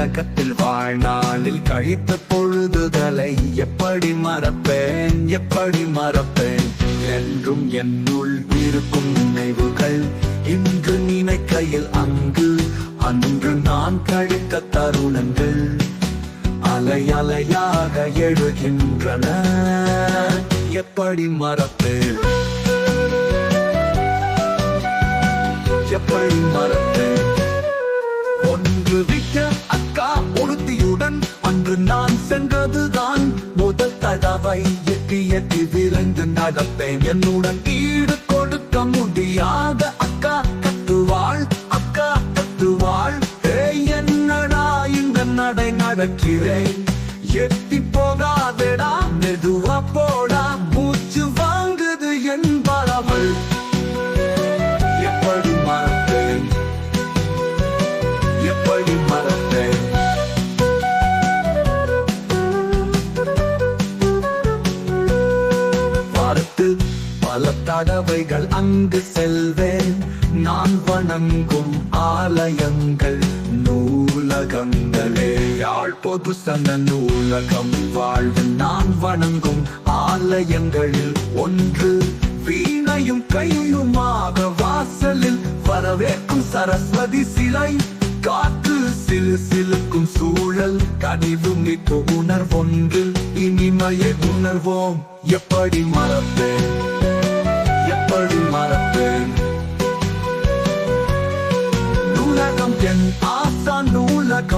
உலகத்தில் வாழ்நாளில் கழித்த பொழுதுதலை எப்படி மறப்பேன்? எப்படி மறப்பேன்? என்றும் என்னுள் இருக்கும் நினைவுகள் இன்று நினைக்கையில் அங்கு. அன்று நான் கழித்த தருணங்கள் அலை அலையாக எழுகின்றன. எப்படி மறப்பேன்? எப்படி மறப்பேன்? ஒன்று விட்ட எட்டி விரைந்து நடப்பேன். என்னுடன் ஈடு கொடுக்க முடியாத அக்கா கத்துவாள் அக்கா கத்துவாள் என்னடா இந்த நடை நடக்கிறேன்? எட்டி போகாதடா மெதுவா போடா பல தடவைகள் அங்கு செல்வேன். நான் வணங்கும் ஆலயங்கள் நூலகங்களே. யாழ் பொது சன நூலகம் வாழ்வு. நான் வணங்கும் ஆலயங்களில் ஒன்று வீணையும் கையுமாக வாசலில் வரவேற்கும் சரஸ்வதி சிலை. காற்று சிலு சிலுக்கும் சூழல் கனிவு மிக்க உணர்வொன்று இனிமையை உணர்வோம். எப்படி மறப்பேன்?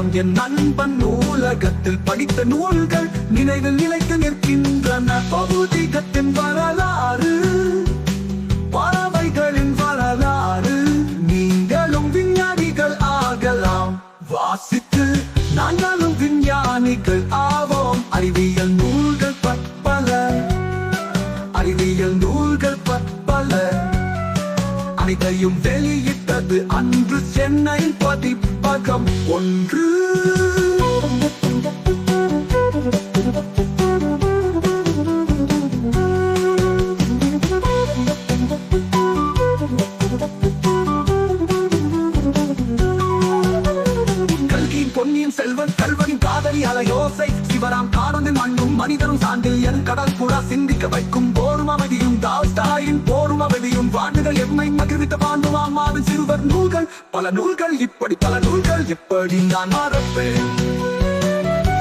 நூலகம் என் நண்பன் நூலகத்தில் படித்த நூல்கள் நினைவில் நிலைத்து நிற்கின்றன. பௌதிகத்தின் வரலாறு பறவைகளின் வரலாறு நீங்களும் விஞ்ஞானிகள் ஆகலாம். வாசித்து நாங்களும் விஞ்ஞானிகள் ஆவோம். அறிவியல் நூல்கள் பற்பல அறிவியல் நூல்கள் பற்பல. அனைத்தையும் வெளியிட்டது அன்று சென்னை பதிப்பகம் ஒன்று. கல்கி பொன்னியின் செல்வன் கல்வனின் காதலி அலையோசை. சிவராம் காரந்தின் மண்ணும் மனிதரும் சார்ந்தில் என் கடல் புறா சிந்திக்க வைக்கும் போரும் அமைதியும் தாஸ்தாயின் போரும் அமைதியும். வாண்டுகள் எம்மை மகிழ்வித்த அம்மாவின் சிறுவர் நூல்கள். பல நூல்கள் இப்படி பல நூல்கள். எப்படி நான் மறப்பேன்?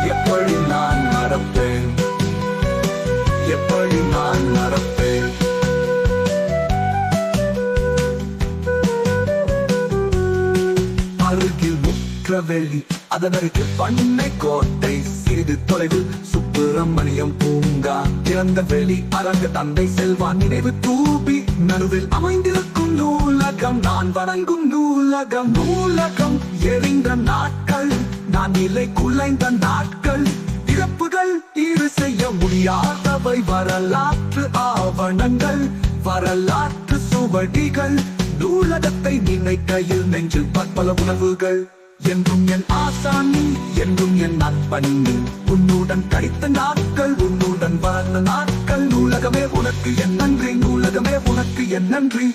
எப்படி நான் மறப்பேன்? எப்படி நான் மறப்பேன்? அருகில் முற்றவெளி அதனருக்கு பண்ணை கோட்டை சிறிது தொலைவில் சுப்பிரமணியம் பூங்கா திறந்த வெளி அரங்க தந்தை செல்வான். நினைவு தூபி நடுவில் அமைந்திருக்கும் நூலகம். நான் வணங்கும் நூலகம். நூலகம் எரிந்த நாட்கள். நான் நிலை குலைந்த நாட்கள். இறப்புகள் ஈடு செய்ய முடியாதவை. வரலாற்று ஆவணங்கள் வரலாற்று சுவடிகள். நூலகத்தை நினைக்கையில் நெஞ்சில் பற்பல உணவுகள் என்றும் என் ஆசானி என்றும் என் நண்பன் உன்னுடன் கழித்த நாட்கள் உன்னுடன் வாழ்ந்த நாட்கள். நூலகமே உனக்கு என் நன்றி நூலகமே உனக்கு என் நன்றி.